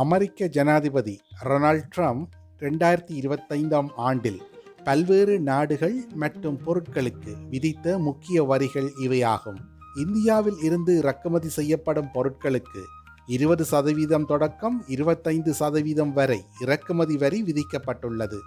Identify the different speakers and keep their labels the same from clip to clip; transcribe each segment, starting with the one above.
Speaker 1: அமெரிக்க ஜனாதிபதி Ronald Trump ரெண்டாயிரத்தி இருபத்தைந்தாம் ஆண்டில் பல்வேறு நாடுகள் மற்றும் பொருட்களுக்கு விதித்த முக்கிய வரிகள் இவையாகும். இந்தியாவில் இருந்து இறக்குமதி செய்யப்படும் பொருட்களுக்கு இருபது சதவீதம் தொடக்கம் இருபத்தைந்து சதவீதம் வரை இறக்குமதி வரி விதிக்கப்பட்டுள்ளது.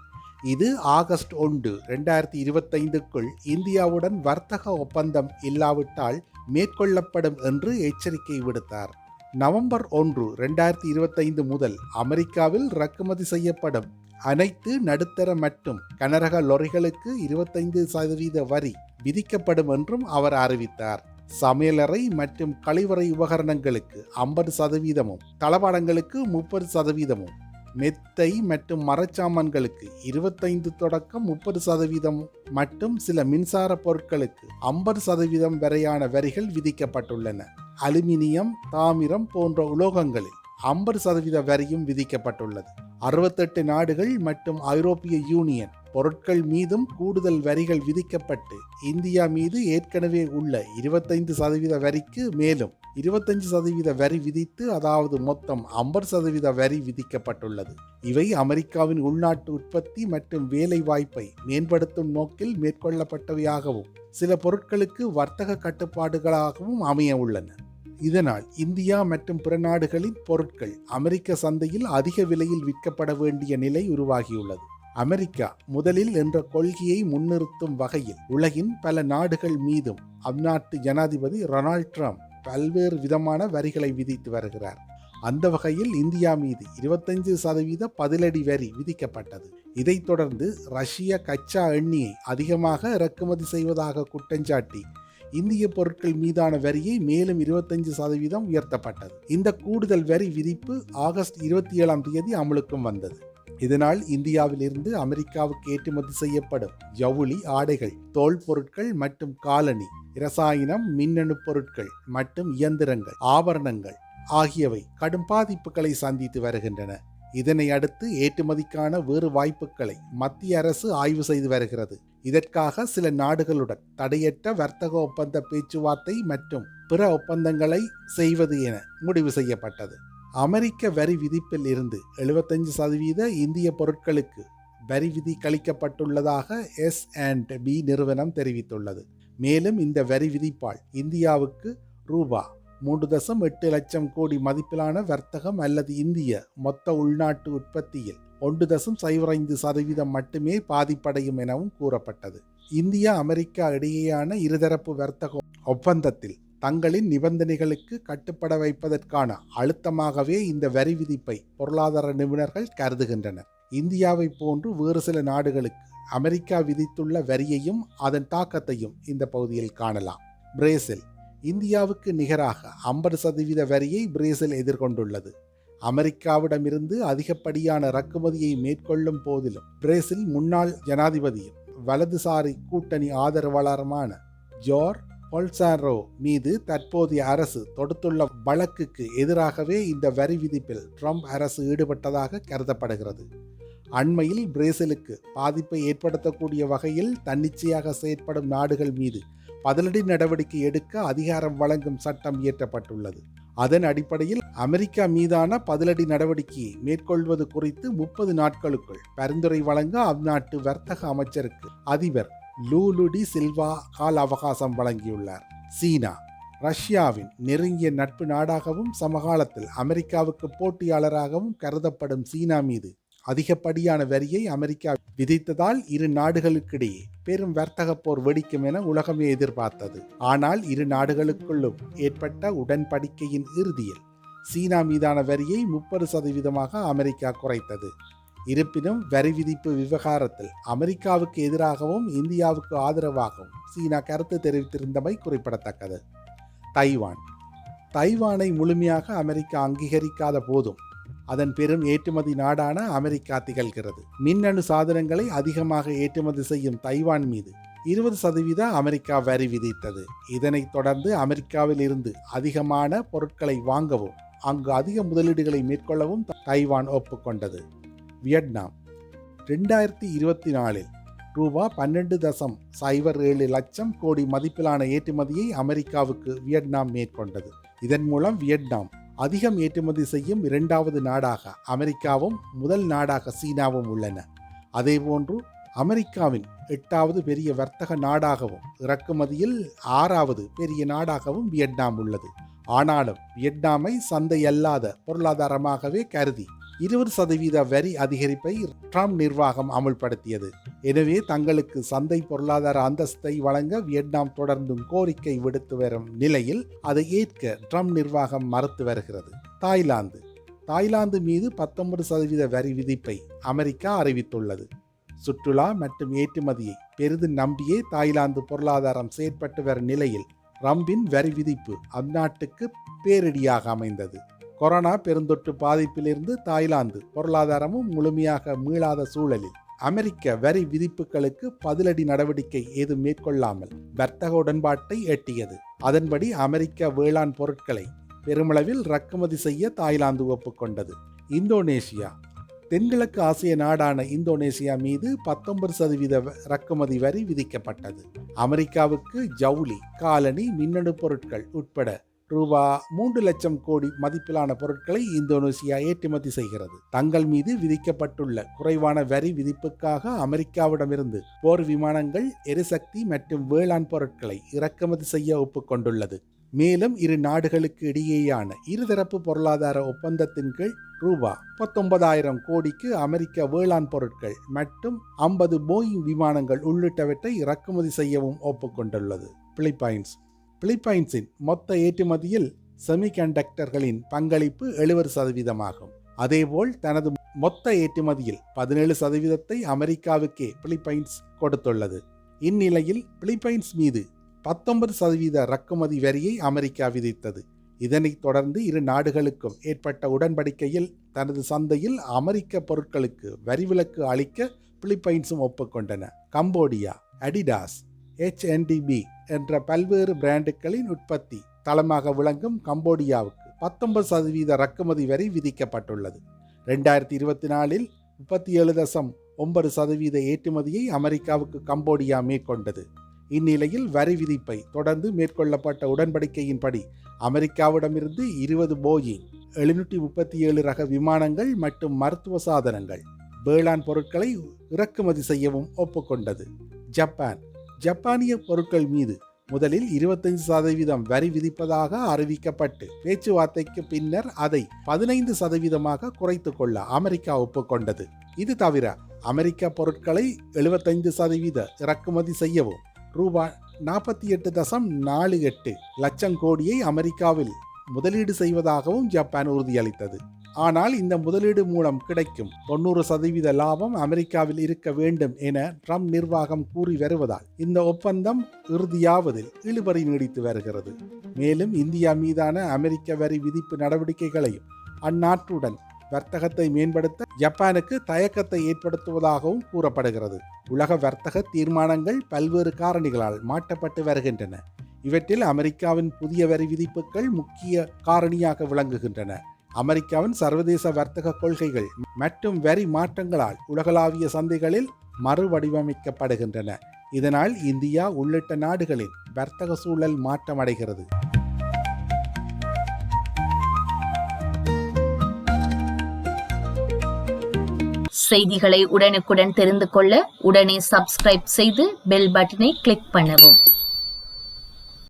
Speaker 1: இது ஆகஸ்ட் ஒன்று ரெண்டாயிரத்தி இருபத்தைந்துக்குள் இந்தியாவுடன் வர்த்தக ஒப்பந்தம் இல்லாவிட்டால் மேற்கொள்ளப்படும் என்று எச்சரிக்கை விடுத்தார். நவம்பர் ஒன்று ரெண்டாயிரத்தி இருபத்தைந்து முதல் அமெரிக்காவில் இறக்குமதி செய்யப்படும் அனைத்து நடுத்தர மற்றும் கனரக லொரிகளுக்கு இருபத்தைந்து சதவீத வரி விதிக்கப்படும் என்றும் அவர் அறிவித்தார். சமையலறை மற்றும் கழிவறை உபகரணங்களுக்கு ஐம்பது சதவீதமும் தளபாடங்களுக்கு முப்பது சதவீதமும் மெத்தை மற்றும் மரச்சாமான்களுக்கு இருபத்தைந்து தொடக்கம் முப்பது சதவீதம் மற்றும் சில மின்சார பொருட்களுக்கு ஐம்பது சதவீதம் வரையான வரிகள் விதிக்கப்பட்டுள்ளன. அலுமினியம் தாமிரம் போன்ற உலோகங்களில் ஐம்பது சதவீத வரியும் விதிக்கப்பட்டுள்ளது. அறுபத்தெட்டு நாடுகள் மற்றும் ஐரோப்பிய யூனியன் பொருட்கள் மீதும் கூடுதல் வரிகள் விதிக்கப்பட்டு இந்தியா மீது ஏற்கனவே உள்ள இருபத்தைந்து சதவீத வரிக்கு மேலும் இருபத்தஞ்சு சதவீத வரி விதித்து அதாவது மொத்தம் ஐம்பது சதவீத வரி விதிக்கப்பட்டுள்ளது. இவை அமெரிக்காவின் உள்நாட்டு உற்பத்தி மற்றும் வேலை வாய்ப்பை மேம்படுத்தும் நோக்கில் மேற்கொள்ளப்பட்டவையாகவும் சில பொருட்களுக்கு வர்த்தக கட்டுப்பாடுகளாகவும் அமைய உள்ளன. இதனால் இந்தியா மற்றும் பிற நாடுகளின் பொருட்கள் அமெரிக்க சந்தையில் அதிக விலையில் விற்கப்பட வேண்டிய நிலை உருவாகியுள்ளது. அமெரிக்கா முதலில் என்ற கொள்கையை முன்னிறுத்தும் வகையில் உலகின் பல நாடுகள் மீதும் அந்நாட்டு ஜனாதிபதி ரொனால்ட் ட்ரம்ப் பல்வேறு விதமான வரிகளை விதித்து வருகிறார். அந்த வகையில் இந்தியா மீது இருபத்தஞ்சு சதவீத பதிலடி வரி விதிக்கப்பட்டது. இதைத் தொடர்ந்து ரஷ்ய கச்சா எண்ணெயை அதிகமாக இறக்குமதி செய்வதாக குற்றஞ்சாட்டி இந்திய பொருட்கள் மீதான வரியை மேலும் இருபத்தஞ்சு சதவீதம் உயர்த்தப்பட்டது. இந்த கூடுதல் வரி விதிப்பு ஆகஸ்ட் இருபத்தி ஏழாம் தேதி அமலுக்கும் வந்தது. இதனால் இந்தியாவிலிருந்து அமெரிக்காவுக்கு ஏற்றுமதி செய்யப்படும் ஜவுளி ஆடைகள் தோல் பொருட்கள் மற்றும் காலணி இரசாயனம் மின்னணு பொருட்கள் மற்றும் இயந்திரங்கள் ஆபரணங்கள் ஆகியவை கடும் பாதிப்புகளை சந்தித்து வருகின்றன. இதனை அடுத்து ஏற்றுமதிக்கான வேறு வாய்ப்புகளை மத்திய அரசு ஆய்வு செய்து வருகிறது. இதற்காக சில நாடுகளுடன் தடையற்ற வர்த்தக ஒப்பந்த பேச்சுவார்த்தை மற்றும் பிற ஒப்பந்தங்களை செய்வது என முடிவு செய்யப்பட்டது. அமெரிக்க வரி விதிப்பில் இருந்து எழுபத்தஞ்சு சதவீத இந்திய பொருட்களுக்கு வரி விதி கழிக்கப்பட்டுள்ளதாக எஸ் அண்ட் பி நிறுவனம் தெரிவித்துள்ளது. மேலும் இந்த வரி விதிப்பால் இந்தியாவுக்கு ரூபா மூன்று தசம் எட்டு லட்சம் கோடி மதிப்பிலான வர்த்தகம் அல்லது இந்திய மொத்த உள்நாட்டு உற்பத்தியில் ஒன்று தசம் சைவரைந்து ஐந்து சதவீதம் மட்டுமே பாதிப்படையும் எனவும் கூறப்பட்டது. இந்தியா அமெரிக்கா இடையேயான இருதரப்பு வர்த்தக ஒப்பந்தத்தில் தங்களின் நிபந்தனைகளுக்கு கட்டுப்பட வைப்பதற்கான அழுத்தமாகவே இந்த வரி விதிப்பை பொருளாதார நிபுணர்கள் கருதுகின்றனர். இந்தியாவை போன்று வேறு சில நாடுகளுக்கு அமெரிக்கா விதித்துள்ள வரியையும் அதன் தாக்கத்தையும் இந்த பகுதியில் காணலாம். பிரேசில். இந்தியாவுக்கு நிகராக ஐம்பது சதவீத வரியை பிரேசில் எதிர்கொண்டுள்ளது. அமெரிக்காவிடமிருந்து அதிகப்படியான இறக்குமதியை மேற்கொள்ளும் போதிலும் பிரேசில் முன்னாள் ஜனாதிபதியும் வலதுசாரி கூட்டணி ஆதரவாளருமான ஜோர் பொல்சாரோ மீது தற்போதைய அரசு தொடுத்துள்ள வழக்குக்கு எதிராகவே இந்த வரி விதிப்பில் ட்ரம்ப் அரசு ஈடுபட்டதாக கருதப்படுகிறது. அண்மையில் பிரேசிலுக்கு பாதிப்பை ஏற்படுத்தக்கூடிய வகையில் தன்னிச்சையாக செயற்படும் நாடுகள் மீது பதிலடி நடவடிக்கை எடுக்க அதிகாரம் வழங்கும் சட்டம் இயற்றப்பட்டுள்ளது. அதன் அடிப்படையில் அமெரிக்கா மீதான பதிலடி நடவடிக்கையை மேற்கொள்வது குறித்து முப்பது நாட்களுக்குள் பரிந்துரை வழங்க அந்நாட்டு வர்த்தக அமைச்சருக்கு அதிபர் லூலுடி சில்வா கால அவகாசம் வழங்கியுள்ளார். சீனா ரஷ்யாவின் நெருங்கிய நட்பு நாடாகவும் சமகாலத்தில் அமெரிக்காவுக்கு போட்டியாளராகவும் கருதப்படும் சீனா மீது அதிகப்படியான வரியை அமெரிக்கா விதித்ததால் இரு நாடுகளுக்கிடையே பெரும் வர்த்தக போர் வெடிக்கும் என உலகமே எதிர்பார்த்தது. ஆனால் இரு நாடுகளுக்குள்ளும் ஏற்பட்ட உடன்படிக்கையின் இறுதியில் சீனா மீதான வரியை முப்பது சதவீதமாக அமெரிக்கா குறைத்தது. இருப்பினும் வரி விதிப்பு விவகாரத்தில் அமெரிக்காவுக்கு எதிராகவும் இந்தியாவுக்கு ஆதரவாகவும் சீனா கருத்து தெரிவித்திருந்தமை குறிப்பிடத்தக்கது. தைவான். தைவானை முழுமையாக அமெரிக்கா அங்கீகரிக்காத போதும் அதன் பெரும் ஏற்றுமதி நாடான அமெரிக்கா திகழ்கிறது. மின்னணு சாதனங்களை அதிகமாக ஏற்றுமதி செய்யும் தைவான் மீது இருபது சதவீத அமெரிக்கா வரி விதித்தது. இதனைத் தொடர்ந்து அமெரிக்காவில் இருந்து அதிகமான பொருட்களை வாங்கவும் அங்கு அதிக முதலீடுகளை மேற்கொள்ளவும் தைவான் ஒப்புக்கொண்டது. வியட்நாம். ரெண்டாயிரத்தி இருபத்தி நாலில் ரூபா பன்னெண்டு தசம் சைபர் ஏழு லட்சம் கோடி மதிப்பிலான ஏற்றுமதியை அமெரிக்காவுக்கு வியட்நாம் மேற்கொண்டது. இதன் மூலம் வியட்நாம் அதிகம் ஏற்றுமதி செய்யும் இரண்டாவது நாடாக அமெரிக்காவும் முதல் நாடாக சீனாவும் உள்ளன. அதேபோன்று அமெரிக்காவின் எட்டாவது பெரிய வர்த்தக நாடாகவும் இறக்குமதியில் ஆறாவது பெரிய நாடாகவும் வியட்நாம் உள்ளது. ஆனாலும் வியட்நாமை சந்தை அல்லாத பொருளாதாரமாகவே கருதி இருபது சதவீத வரி அதிகரிப்பை ட்ரம்ப் நிர்வாகம் அமுல்படுத்தியது. எனவே தங்களுக்கு சந்தை பொருளாதார அந்தஸ்தை வழங்க வியட்நாம் தொடர்ந்தும் கோரிக்கை விடுத்து வரும் நிலையில் அதை ஏற்க ட்ரம்ப் நிர்வாகம் மறுத்து வருகிறது. தாய்லாந்து. தாய்லாந்து மீது பத்தொன்பது சதவீத வரி விதிப்பை அமெரிக்கா அறிவித்துள்ளது. சுற்றுலா மற்றும் ஏற்றுமதியை பெரிதும் நம்பியே தாய்லாந்து பொருளாதாரம் செயற்பட்டு வரும் நிலையில் ரம்பின் வரி விதிப்பு அந்நாட்டுக்கு பேரிடியாக அமைந்தது. கொரோனா பெருந்தொற்று பாதிப்பிலிருந்து தாய்லாந்து பொருளாதாரமும் முழுமையாக மீளாத சூழலில் அமெரிக்க வரி விதிப்புகளுக்கு பதிலடி நடவடிக்கை ஏதும் மேற்கொள்ளாமல் வர்த்தக உடன்பாட்டை எட்டியது. அதன்படி அமெரிக்க வேளாண் பொருட்களை பெருமளவில் இறக்குமதி செய்ய தாய்லாந்து ஒப்புக்கொண்டது. இந்தோனேஷியா தென்கிழக்கு ஆசிய நாடான இந்தோனேசியா மீது பத்தொன்பது சதவீத இறக்குமதி வரி விதிக்கப்பட்டது. அமெரிக்காவுக்கு ஜவுளி காலனி மின்னணு பொருட்கள் உட்பட ரூபா மூன்று லட்சம் கோடி மதிப்பிலான பொருட்களை இந்தோனேசியா ஏற்றுமதி செய்கிறது. தங்கள் மீது விதிக்கப்பட்டுள்ள குறைவான வரி விதிப்புக்காக அமெரிக்காவிடமிருந்து போர் விமானங்கள் எரிசக்தி மற்றும் வேளாண் பொருட்களை இறக்குமதி செய்ய ஒப்புக்கொண்டுள்ளது. மேலும் இரு நாடுகளுக்கு இடையேயான இருதரப்பு பொருளாதார ஒப்பந்தத்தின் கீழ் ரூபா பத்தொன்பதாயிரம் கோடிக்கு அமெரிக்க வேளாண் பொருட்கள் மற்றும் ஐம்பது போயிங் விமானங்கள் உள்ளிட்டவற்றை இறக்குமதி செய்யவும் ஒப்புக்கொண்டுள்ளது. பிலிப்பைன்ஸ். பிலிப்பைன்ஸின் மொத்த ஏற்றுமதியில் செமிகண்டக்டர்களின் பங்களிப்பு எழுபது சதவீதமாகும். அதேபோல் தனது மொத்த ஏற்றுமதியில் பதினேழு சதவீதத்தை அமெரிக்காவுக்கே பிலிப்பைன்ஸ் கொடுத்துள்ளது. இந்நிலையில் பிலிப்பைன்ஸ் மீது பத்தொன்பது சதவீத இறக்குமதி வரியை அமெரிக்கா விதித்தது. இதனைத் தொடர்ந்து இரு நாடுகளுக்கும் ஏற்பட்ட உடன்படிக்கையில் தனது சந்தையில் அமெரிக்க பொருட்களுக்கு வரிவிலக்கு அளிக்க பிலிப்பைன்ஸும் ஒப்புக்கொண்டன. கம்போடியா அடிடாஸ் ஹெச்என்டிபி என்ற பல்வேறு பிராண்டுகளின் உற்பத்தி தளமாக விளங்கும் கம்போடியாவுக்கு பத்தொன்பது சதவீத இறக்குமதி வரி விதிக்கப்பட்டுள்ளது. ரெண்டாயிரத்தி இருபத்தி நாலில் முப்பத்தி ஏழு தசம் ஒன்பது சதவீத ஏற்றுமதியை அமெரிக்காவுக்கு கம்போடியா மேற்கொண்டது. இந்நிலையில் வரி விதிப்பை தொடர்ந்து மேற்கொள்ளப்பட்ட உடன்படிக்கையின்படி அமெரிக்காவிடமிருந்து இருபது போயிங் எழுநூற்றி முப்பத்தி ஏழு ரக விமானங்கள் மற்றும் மருத்துவ சாதனங்கள் வேளாண் பொருட்களை இறக்குமதி செய்யவும் ஒப்புக்கொண்டது. ஜப்பான் ஜப்பானிய பொருட்கள் மீது முதலில் இருபத்தைந்து சதவீதம் வரி விதிப்பதாக அறிவிக்கப்பட்டு பேச்சுவார்த்தைக்கு பின்னர் அதை பதினைந்து சதவீதமாக குறைத்து கொள்ள அமெரிக்கா ஒப்புக்கொண்டது. இது தவிர அமெரிக்க பொருட்களை எழுபத்தைந்து சதவீத இறக்குமதி செய்யவும் ரூபாய் நாற்பத்தி எட்டு தசம் நாலு எட்டு லட்சம் கோடியை அமெரிக்காவில் முதலீடு செய்வதாகவும் ஜப்பான் உறுதியளித்தது. ஆனால் இந்த முதலீடு மூலம் கிடைக்கும் தொண்ணூறு சதவீத லாபம் அமெரிக்காவில் இருக்க வேண்டும் என ட்ரம்ப் நிர்வாகம் கூறி வருவதால் இந்த ஒப்பந்தம் இறுதியாவதில் இழுபறி நீடித்து வருகிறது. மேலும் இந்தியா மீதான அமெரிக்க வரி விதிப்பு நடவடிக்கைகளையும் அந்நாட்டுடன் வர்த்தகத்தை மேம்படுத்த ஜப்பானுக்கு தயக்கத்தை ஏற்படுத்துவதாகவும் கூறப்படுகிறது. உலக வர்த்தக தீர்மானங்கள் பல்வேறு காரணிகளால் மாற்றப்பட்டு வருகின்றன. இவற்றில் அமெரிக்காவின் புதிய வரி விதிப்புகள் முக்கிய காரணியாக விளங்குகின்றன. அமெரிக்காவின் சர்வதேச வர்த்தக கொள்கைகள் மற்றும் வரி மாற்றங்களால் உலகளாவிய சந்தைகளில் மறுவடிவமைக்கப்படுகின்றன. இதனால் இந்தியா உள்ளிட்ட நாடுகளின் வர்த்தக சூழல் மாற்றமடைகிறது.
Speaker 2: செய்திகளை உடனுக்குடன் தெரிந்து கொள்ள உடனே சப்ஸ்கிரைப் செய்து பெல் பட்டனை கிளிக் பண்ணவும்.